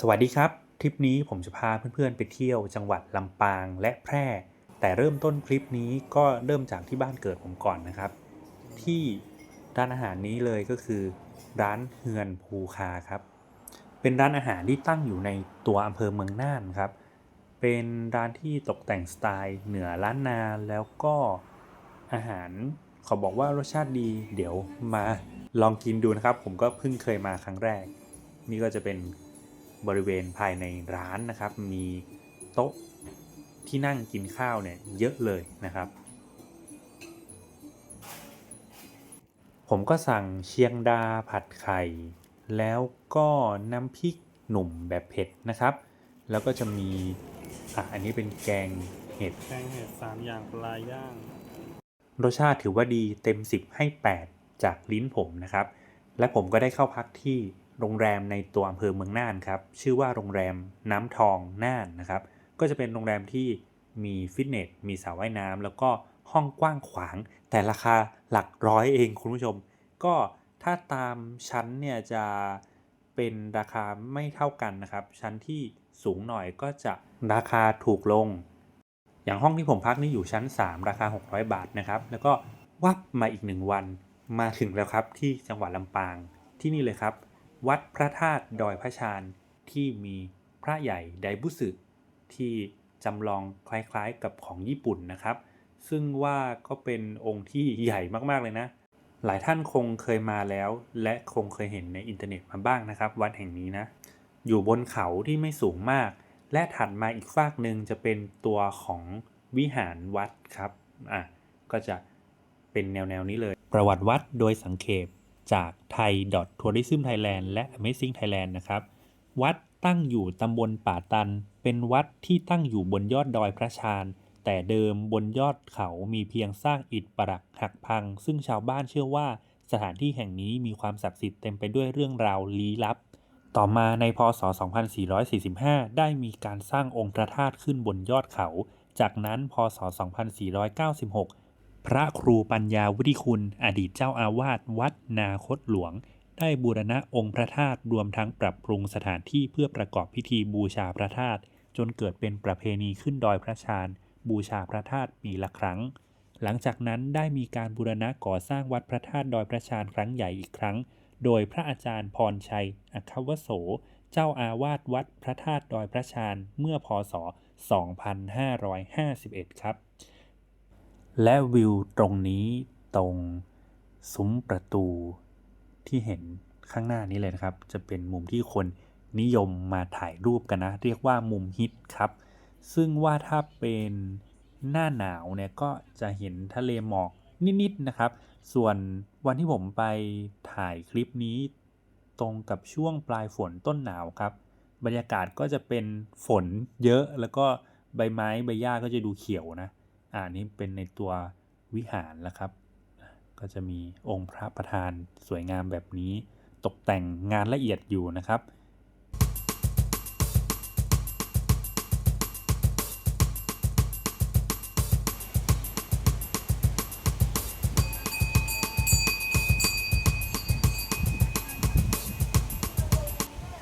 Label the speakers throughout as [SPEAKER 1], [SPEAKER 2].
[SPEAKER 1] สวัสดีครับ ทริปนี้ผมจะพาเพื่อนๆไปเที่ยวจังหวัดลำปางและแพร่ แต่เริ่มต้นคลิปนี้ก็เริ่มจากที่บ้านเกิดผมก่อนนะครับ ที่ร้านอาหารนี้เลยก็คือ ร้านเฮือนภูคาครับ เป็นร้านอาหารที่ตั้งอยู่ในตัวอำเภอเมืองน่านครับ เป็นร้านที่ตกแต่งสไตล์เหนือล้านนาแล้วก็อาหารเขาบอกว่ารสชาติดี เดี๋ยวมาลองกินดูนะครับ ผมก็เพิ่งเคยมาครั้งแรก นี่ก็จะเป็น บริเวณภายในร้านนะครับ มีโต๊ะที่นั่งกินข้าวเนี่ยเยอะเลยนะครับ ผมก็สั่งเชียงดาผัดไข่ แล้วก็น้ำพริกหนุ่มแบบเผ็ดนะครับ แล้วก็จะมีอะอันนี้เป็นแกงเห็ด
[SPEAKER 2] แกงเห็ดสามอย่างปลาย่าง
[SPEAKER 1] รสชาติถือว่าดีเต็ม 10 ให้ 8 จากลิ้นผมนะครับ และผมก็ได้เข้าพักที่ โรงแรมในตัวอำเภอเมืองน่านครับ ชื่อว่าโรงแรมน้ำทองน่านนะครับ ก็จะเป็นโรงแรมที่มีฟิตเนส มีสระว่ายน้ำแล้วก็ห้องกว้างขวาง แต่ราคาหลักร้อยเองคุณผู้ชม ก็ถ้าตามชั้นเนี่ยจะเป็นราคาไม่เท่ากันนะครับ ชั้นที่สูงหน่อยก็จะราคาถูกลง อย่างห้องที่ผมพักนี่อยู่ชั้น 3 ราคา 600 บาทนะครับ แล้วก็วับมาอีกหนึ่งวันมาถึงแล้วครับที่จังหวัดลำปางที่นี่เลยครับ วัดพระธาตุดอยพระชานที่มีพระใหญ่ไดบุสึที่จำลองคล้ายๆกับของญี่ปุ่นนะครับ ซึ่งว่าก็เป็นองค์ที่ใหญ่มากๆเลยนะ หลายท่านคงเคยมาแล้ว และคงเคยเห็นในอินเทอร์เน็ตมาบ้างนะครับ วัดแห่งนี้นะ อยู่บนเขาที่ไม่สูงมาก และถัดมาอีกฝากหนึ่งจะเป็นตัวของวิหารวัดครับ อะ ก็จะเป็นแนวแนวๆนี้เลย ประวัติวัดโดยสังเขป จากไทย .tourism Thailand และ Amazing Thailand นะครับ วัดตั้งอยู่ตำบลป่าตัน เป็นวัดที่ตั้งอยู่บนยอดดอยพระชานแต่เดิมบนยอดเขามีเพียงซากอิฐปรักหักพัง ซึ่งชาวบ้านเชื่อว่าสถานที่แห่งนี้มีความศักดิ์สิทธิ์เต็มไปด้วยเรื่องราวลี้ลับ ต่อมาในพศ 2445 ได้มีการสร้างองค์พระธาตุขึ้นบนยอดเขา จากนั้นพศ 2496 พระครูปัญญาวุฒิคุณ อดีตเจ้าอาวาสวัดนาคตหลวง ได้บูรณะองค์พระธาตุรวมทั้งปรับปรุงสถานที่เพื่อประกอบพิธีบูชาพระธาตุจนเกิดเป็นประเพณีขึ้นดอยพระชานบูชาพระธาตุปีละครั้ง หลังจากนั้นได้มีการบูรณะก่อสร้างวัดพระธาตุดอยพระชานครั้งใหญ่อีกครั้ง โดยพระอาจารย์พรชัยอัควโส เจ้าอาวาสวัดพระธาตุดอยพระชานเมื่อพศ 2551 ครับ และวิวตรงนี้ตรงซุ้มประตูที่เห็นข้างหน้านี้เลยนะครับ จะเป็นมุมที่คนนิยมมาถ่ายรูปกันนะ เรียกว่ามุมฮิตครับ ซึ่งว่าถ้าเป็นหน้าหนาวเนี่ยก็จะเห็นทะเลหมอกนิดๆนะครับ ส่วนวันที่ผมไปถ่ายคลิปนี้ตรงกับช่วงปลายฝนต้นหนาวครับ บรรยากาศก็จะเป็นฝนเยอะแล้วก็ใบไม้ใบหญ้าก็จะดูเขียวนะ อ่านี้เป็นในตัววิหารแล้วครับ ก็จะมีองค์พระประธานสวยงามแบบนี้ ตกแต่งงานละเอียดอยู่นะครับ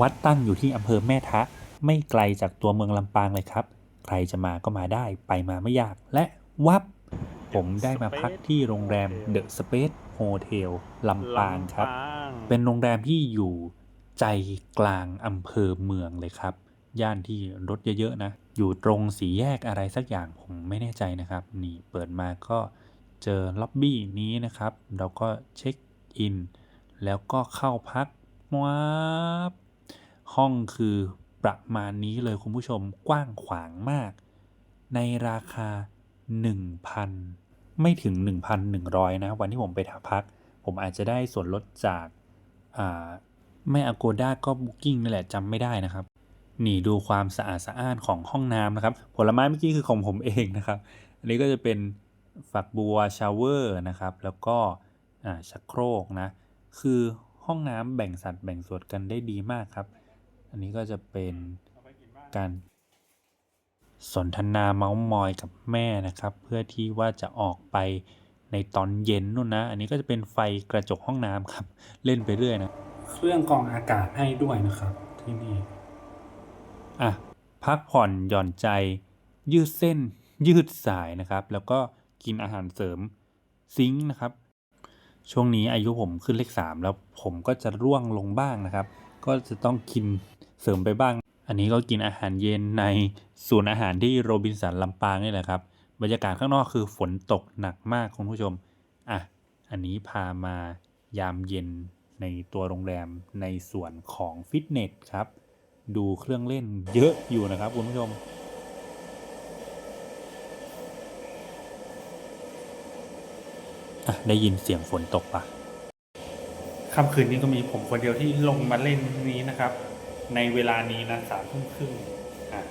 [SPEAKER 1] วัดตั้งอยู่ที่อำเภอแม่ทะ ไม่ไกลจากตัวเมืองลำปางเลยครับ ใครจะมาก็มาได้ไปมาไม่ยากและวับ ผมได้มาพักที่โรงแรม The Space Hotel ลำปางครับ
[SPEAKER 2] ลำปาง
[SPEAKER 1] เป็นโรงแรมที่อยู่ใจกลางอำเภอเมืองเลยครับ ย่านที่รถเยอะๆนะ อยู่ตรงสีแยกอะไรสักอย่างผมไม่แน่ใจนะครับ นี่เปิดมาก็เจอล็อบบี้นี้นะครับ เราก็เช็คอิน แล้วก็เข้าพักว้าบห้องคือ ประมาณนี้เลยคุณผู้ชมกว้างขวางมาก ในราคา 1,000 ไม่ถึง 1,100 นะ วันที่ผมไปถาพัก ผมอาจจะได้ส่วนลดจากอ่าไม่ Agoda ก็ Booking นี่แหละจำไม่ได้นะครับ นี่ดูความสะอาดสะอ้านของห้องน้ำนะครับ ผลไม้เมื่อกี้คือของผมเองนะครับ อันนี้ก็จะเป็นฝักบัวชาวเวอร์นะครับ แล้วก็ชักโครกนะ คือห้องน้ำแบ่งสัดแบ่งส่วนกันได้ดีมากครับ อันนี้ก็จะเป็นการสนทนาเมาส์มอยกับแม่นะครับ เพื่อที่ว่าจะออกไปในตอนเย็นนู่นนะ อันนี้ก็จะเป็นไฟกระจกห้องน้ำครับ เล่นไปเรื่อยนะ เครื่องกรองอากาศให้ด้วยนะครับที่นี่อะพักผ่อนหย่อนใจยืดเส้นยืดสายนะครับ แล้วก็กินอาหารเสริมซิงค์นะครับ ช่วงนี้อายุผมขึ้นเลขสามแล้วผมก็จะร่วงลงบ้างนะครับ ก็จะต้องกิน เสริมไปบ้าง อันนี้ก็กินอาหารเย็นในศูนย์อาหารที่โรบินสันลำปางนี่แหละครับ บรรยากาศข้างนอกคือฝนตกหนักมากคุณผู้ชม อะ อันนี้พามายามเย็นในตัวโรงแรมในส่วนของฟิตเนสครับ ดูเครื่องเล่นเยอะอยู่นะครับคุณผู้ชมได้ยินเสียงฝนตกปะค่ำคืนนี้ก็มีผมคนเดียวที่ลงมาเล่นนี้นะครับ ในเวลานี้นะสามทุ่มครึ่งอะ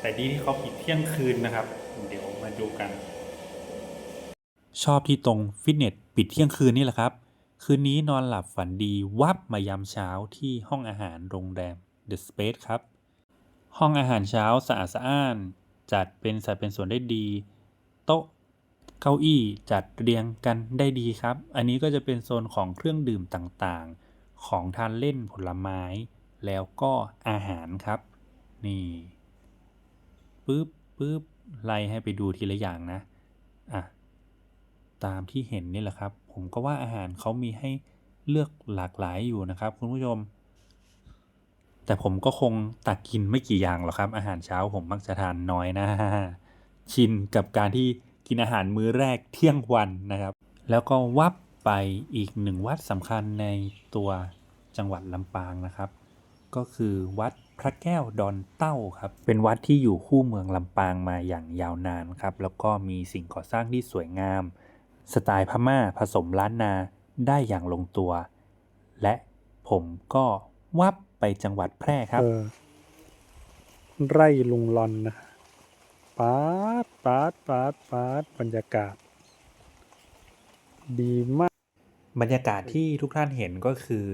[SPEAKER 1] แต่ดีที่เขาปิดเที่ยงคืนนะครับ เดี๋ยวมาดูกัน ชอบที่ตรงฟิตเนสปิดเที่ยงคืนนี่แหละครับ คืนนี้นอนหลับฝันดีวับมายามเช้าที่ห้องอาหารโรงแรม The Space ครับ ห้องอาหารเช้าสะอาดสะอ้าน จัดเป็นสัดเป็นส่วนได้ดี โต๊ะเก้าอี้จัดเรียงกันได้ดีครับ อันนี้ก็จะเป็นโซนของเครื่องดื่มต่างๆ ของทานเล่นผลไม้ แล้วก็อาหารครับ นี่ปึ๊บปึ๊บไล่ให้ไปดูทีละอย่างนะอะตามที่เห็นนี่แหละครับ ผมก็ว่าอาหารเขามีให้เลือกหลากหลายอยู่นะครับ คุณผู้ชม แต่ผมก็คงตักกินไม่กี่อย่างหรอกครับ อาหารเช้าผมมักจะทานน้อยนะ ชินกับการที่กินอาหารมื้อแรกเที่ยงวันนะครับ แล้วก็วับไปอีกหนึ่งวัดสำคัญในตัวจังหวัดลำปางนะครับ ก็คือวัดพระแก้วดอนเต้าครับ เป็นวัดที่อยู่คู่เมืองลำปางมาอย่างยาวนานครับ แล้วก็มีสิ่งก่อสร้างที่สวยงาม สไตล์พม่าผสมล้านนาได้อย่างลงตัว และผมก็วับไปจังหวัดแพร่ครับ
[SPEAKER 2] เออไร่ลุงลอนนะปาดปาดปาดปาดบรรยากาศ ดีมาก
[SPEAKER 1] บรรยากาศที่ทุกท่านเห็นก็คือ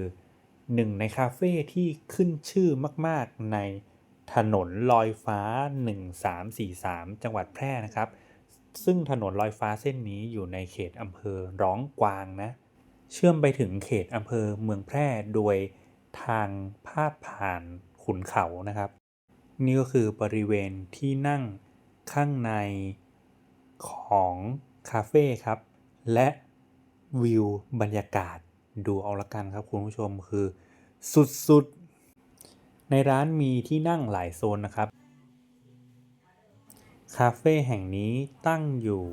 [SPEAKER 1] หนึ่งในคาเฟ่ที่ขึ้นชื่อมาก ๆ ในถนนลอยฟ้า 1343 จังหวัดแพร่นะครับ ซึ่งถนนลอยฟ้าเส้นนี้อยู่ในเขตอำเภอร้องกวางนะ เชื่อมไปถึงเขตอำเภอเมืองแพร่โดยทางพาดผ่านขุนเขานะครับ นี่ก็คือบริเวณที่นั่งข้างในของคาเฟ่ครับ และวิวบรรยากาศ ดูเอาละกันครับคุณผู้ชมคือสุดๆ ในร้านมีที่นั่งหลายโซนนะครับ คาเฟ่แห่งนี้ตั้งอยู่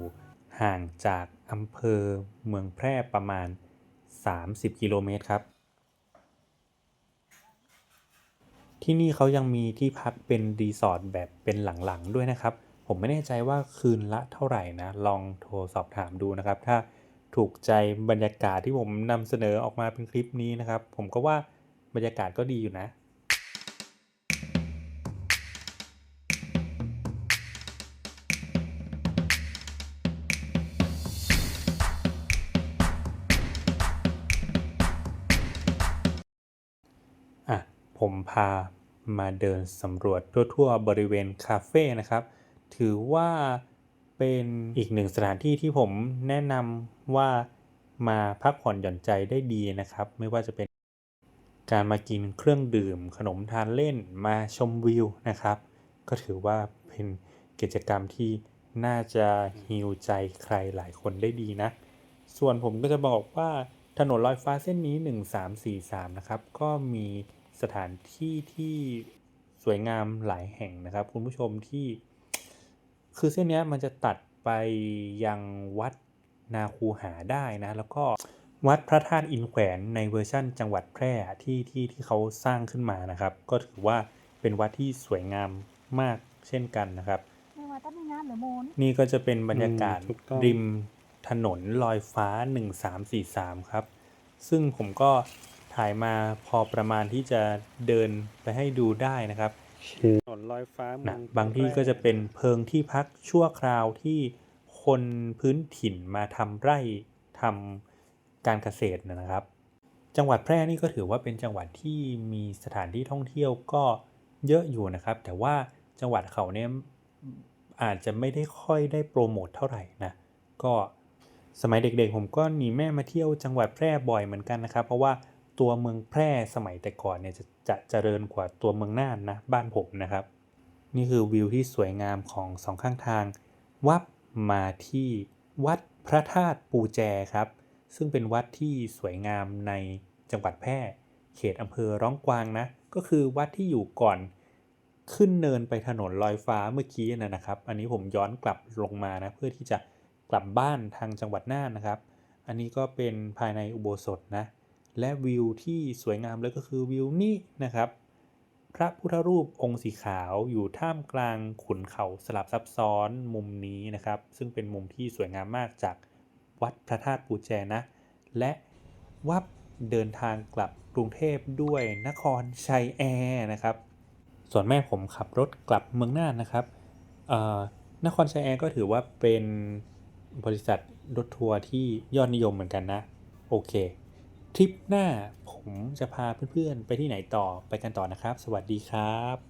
[SPEAKER 1] ห่างจากอำเภอเมืองแพร่ประมาณ 30 กิโลเมตรครับ ที่นี่เขายังมีที่พักเป็นรีสอร์ทแบบเป็นหลังๆด้วยนะครับ ผมไม่แน่ใจว่าคืนละเท่าไหร่นะ ลองโทรสอบถามดูนะครับ ถ้า ถูกใจบรรยากาศที่ผมนำเสนอออกมาเป็นคลิปนี้นะครับ ผมก็ว่าบรรยากาศก็ดีอยู่นะ อะ ผมพามาเดินสำรวจทั่วๆ บริเวณคาเฟ่นะครับ ถือว่า เป็นอีกหนึ่งสถานที่ที่ผมแนะนำว่ามาพักผ่อนหย่อนใจได้ดีนะครับ ไม่ว่าจะเป็นการมากินเครื่องดื่ม ขนมทานเล่นมาชมวิวนะครับ ก็ถือว่าเป็นกิจกรรมที่น่าจะฮิวใจใครหลายคนได้ดีนะ ส่วนผมก็จะบอกว่าถนนลอยฟ้าเส้นนี้ 1343 นะครับ ก็มีสถานที่ที่สวยงามหลายแห่งนะครับ คุณผู้ชมที่ คือเส้นเนี้ยมันจะตัดไปยังวัดนาคูหาได้นะ แล้วก็วัดพระธาตุอินแขวนในเวอร์ชั่นจังหวัดแพร่ที่ที่ที่เขาสร้างขึ้นมานะครับ ก็ถือว่าเป็นวัดที่สวยงามมากเช่นกันนะครับ
[SPEAKER 3] ไม่ว่าต้องมีงานหรือโมน
[SPEAKER 1] นี่ก็จะเป็นบรรยากาศ
[SPEAKER 2] อืมถูกต้อง
[SPEAKER 1] ริมถนนลอยฟ้า 1343 ครับ ซึ่งผมก็ถ่ายมาพอประมาณที่จะเดินไปให้ดูได้นะครับ
[SPEAKER 2] ถนน ลอยฟ้าเมื
[SPEAKER 1] นะ
[SPEAKER 2] อง
[SPEAKER 1] บางที่ก็จะเป็นเพิงที่พักชั่วคราวที่คนพื้นถิ่นมาทำไร่ทำการเกษตรนะครับ จังหวัดแพร่นี่ก็ถือว่าเป็นจังหวัดที่มีสถานที่ท่องเที่ยวก็เยอะอยู่นะครับ แต่ว่าจังหวัดเขาเนี่ยอาจจะไม่ได้ค่อยได้โปรโมทเท่าไหร่นะก็สมัยเด็กๆ ผมก็หนีแม่มาเที่ยวจังหวัดแพร่บ่อยเหมือนกันนะครับ เพราะว่าตัวเมืองแพร่สมัยแต่ก่อนเนี่ยจะจะเจริญกว่าตัวเมืองน่านนะบ้านผมนะครับ นี่คือวิวที่สวยงามของสองข้างทาง วับมาที่วัดพระธาตุปูแจครับ ซึ่งเป็นวัดที่สวยงามในจังหวัดแพร่ เขตอำเภอร้องกวางนะ ก็คือวัดที่อยู่ก่อนขึ้นเนินไปถนนลอยฟ้าเมื่อกี้นะนะครับ อันนี้ผมย้อนกลับลงมานะเพื่อที่จะกลับบ้านทางจังหวัดน่านนะครับ อันนี้ก็เป็นภายในอุโบสถนะ และวิวที่สวยงามเลยก็คือวิวนี้นะครับ พระพุทธรูปองค์สีขาวอยู่ท่ามกลางขุนเขาสลับซับซ้อนมุมนี้นะครับ ซึ่งเป็นมุมที่สวยงามมากจากวัดพระธาตุปูแจนะ และวับเดินทางกลับกรุงเทพด้วยนครชัยแอร์นะครับ ส่วนแม่ผมขับรถกลับเมืองน่านนะครับนครชัยแอร์ก็ถือว่าเป็นบริษัทรถทัวร์ที่ยอดนิยมเหมือนกันนะ โอเค ทริปหน้า ผมจะพาเพื่อนๆ ไปที่ไหนต่อไปกันต่อนะครับ สวัสดีครับ